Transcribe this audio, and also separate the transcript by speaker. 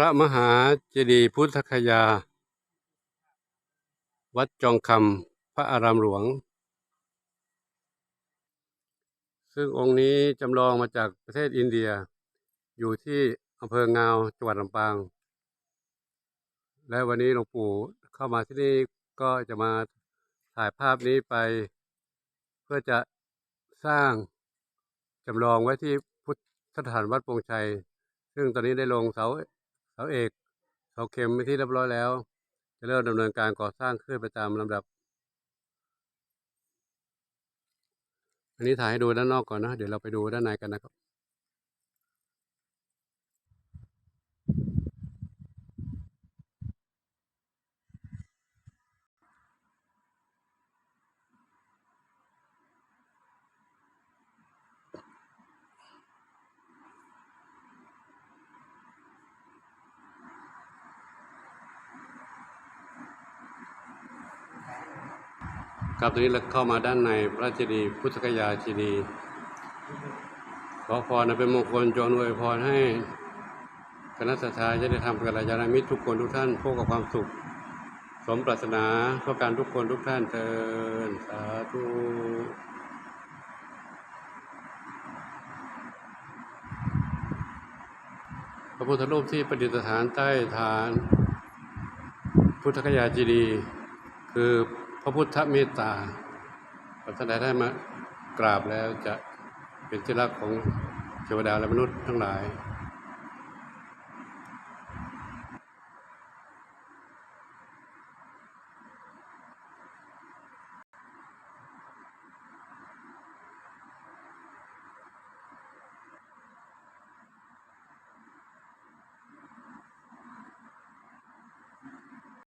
Speaker 1: พระมหาเจดีย์พุทธคยา วัดจองคำพระอารามหลวง ซึ่งองค์นี้จำลองมาจากประเทศอินเดีย อยู่ที่อำเภองาวจังหวัดลำปาง และวันนี้หลวงปู่เข้ามาที่นี่ก็จะมาถ่ายภาพนี้ไป เพื่อจะสร้างจำลองไว้ที่พุทธสถานวัดปงชัย ซึ่งตอนนี้ได้ลงเสา เสาเอกเสาเข็มไปที่เรียบร้อยแล้ว จะเริ่มดำเนินการก่อสร้างขึ้นไปตามลำดับ อันนี้ถ่ายให้ดูด้านนอกก่อนนะ เดี๋ยวเราไปดูด้านในกันนะครับ ครับตอนนี้เราเข้ามาด้านในพระเจดีย์พุทธคยาเจดีย์ขอพรนะเป็นมงคลจงอวยพรให้คณะสัตยาจะได้ทำกัลยาณมิตรทุกคนทุกท่านพบกับความสุข สมปรารถนาเพื่อการทุกคนทุกท่านเทินสาธุพระพุทธรูปที่ประดิษฐานใต้ฐาน พุทธคยาเจดีย์คือ ระพุทธเมตตาท่านใดได้มากราบแล้วจะเป็นที่รักของเทวดาและมนุษย์ทั้งหลาย